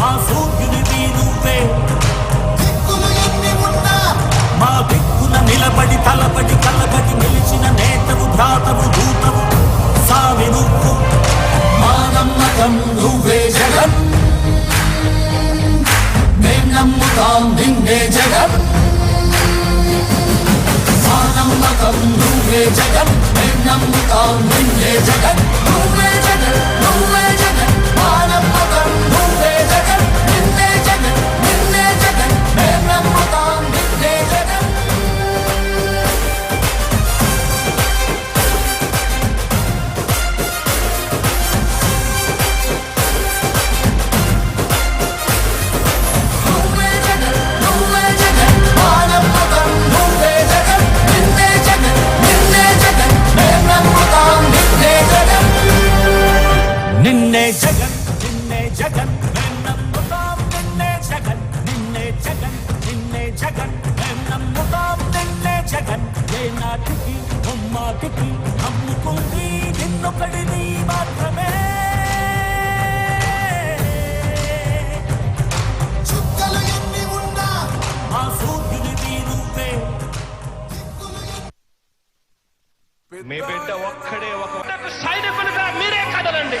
మా సూర్యునివి నువ్వే. దిక్కులు ఎన్ని ఉన్నా మా దిక్కున నిలబడి తలబడి కలబడి నిలిచిన నేతవు భ్రాతవు దూతవు సామి నువ్వు. మా నమ్మకం నువ్వే జగన్. మేం నమ్ముతాం నిన్నే జగన్. మా నమ్మకం నువ్వే జగన్. మేం నమ్ముతాం నిన్నే జగన్. జగన్ నిన్నే జగన్. మేం నమ్ముతాం నిన్నే జగన్. ఏ నాటికి ముమ్మాటికి నమ్ముకుంది నిన్నొకడిని మాత్రమే. మీ బిడ్డ ఒక్కడే ఒక సైనికులుగా మీరే కదలండి.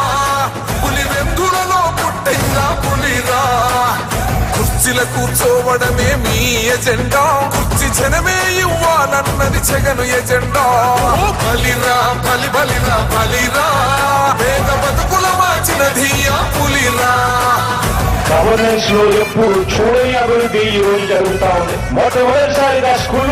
కుర్చీల కూర్చోవడమే మీ ఎజెండా. కుర్చి జనమే ఇవ్వాలన్నది జగను ఎజెండా. బలిరా బలి బలిరా బలిరా. పేద బతుకుల మార్చినది ఆ పులిరా. గవర్నెన్స్లో ఎప్పుడు చూడని అభివృద్ధి ఈ రోజు జరుగుతా ఉంది. మొట్టమొదటిసారిగా స్కూల్